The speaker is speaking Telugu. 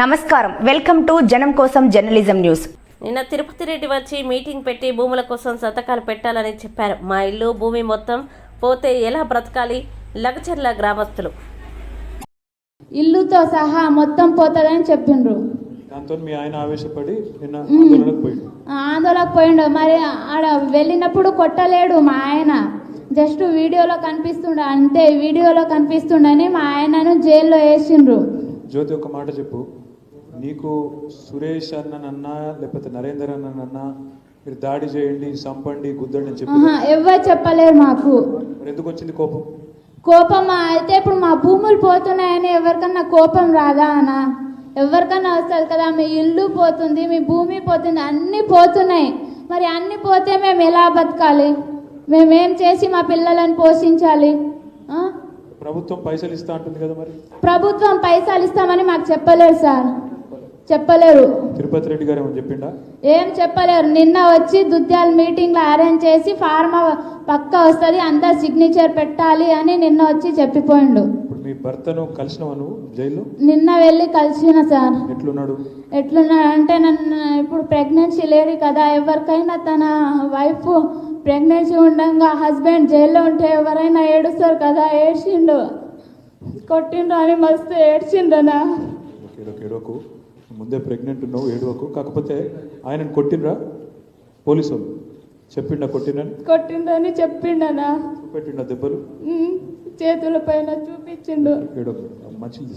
నమస్కారం. వెల్కమ్ టు జనం కోసం జర్నలిజం న్యూస్. నిన్న తిరుపతి రెడ్డి వచ్చి మీటింగ్ పెట్టి భూముల కోసం సంతకాలు పెట్టాలని చెప్పారు. మా ఇల్లు భూమి మొత్తం పోతే ఎలా బ్రతకాలి? లగచర్ల గ్రామస్తులు. ఇల్లుతో సహా మొత్తం పోతుందని చెప్పిండ్రు దాంతో మీ ఆయన ఆవేశపడి నిన్న ఆందోళనకు పోయిండు. ఆందోళనకు పోయిండు. మరి ఆడ వెళ్ళినప్పుడు కొట్టలేడు మా ఆయన. జస్ట్ వీడియోలో కనిపిస్తుండ అంతే వీడియోలో కనిపిస్తుండని మా ఆయనను జైల్లో వేసిండ్రు. జ్యోతి ఒక మాట చెప్పు. నీకు సురేష్ అన్ననన్నా లేకపోతే నరేందర్ అన్ననన్నా మీరు దాడి చేయండి సంపండి గుద్దండి అని చెప్పి ఆహా ఎవ్వరు చెప్పలేరు మాకు. మరి ఎందుకు వచ్చింది కోపం? కోపం అయితే ఇప్పుడు మా భూములు పోతున్నాయని ఎవరికన్నా కోపం రాదా అన్న? ఎవరికన్నా వస్తుంది కదా మీ ఇల్లు పోతుంది మీ భూమి పోతుంది అన్నీ పోతున్నాయి. మరి అన్నీ పోతే మేము ఎలా బతకాలి? మేమేం చేసి మా పిల్లలను పోషించాలి? ప్రభుత్వం పైసలు ఇస్తా అంటుంది కదా మరి? ప్రభుత్వం పైసలు ఇస్తామని మాకు చెప్పలేరు సార్. చెప్పలేరు. తిరుపతి రెడ్డి గారు ఏమని చెప్పిండా? ఏం చెప్పలేరు. నిన్న వచ్చి దుద్యాల మీటింగ్లో అరేంజ్ చేసి ఫార్మా పక్క వస్తుంది అంతా సిగ్నేచర్ పెట్టాలి అని నిన్న వచ్చి చెప్పిపోయిండు. ఇప్పుడు మీ భర్తను కలిసినవా నువ్వు జైల్లో? నిన్న వెళ్ళి కలిసిన సార్. ఎట్లున్నాడు? ఎట్లున్నా అంటే నన్ను ఇప్పుడు ప్రెగ్నెన్సీ లేదు కదా ఎవరికైనా తన వైఫ్ ప్రెగ్నెన్సీ ఉండగా హస్బెండ్ జైల్లో ఉంటే ఎవరైనా ఏడుస్తారు కదా? ఏడ్చిండు. కొట్టిండు అని మస్తు ఏడ్చిండనా ఏడోకు ముందే ప్రెగ్నెంట్ ఉన్నావు ఏడవకు. కాకపోతే ఆయనను కొట్టినరా పోలీసు వాళ్ళు చెప్పిండా కొట్టినని కొట్టిండని చెప్పిండనా? చూపెట్టిండా దెబ్బలు? చేతుల పైన చూపించిండు. ఏడోకు మంచిది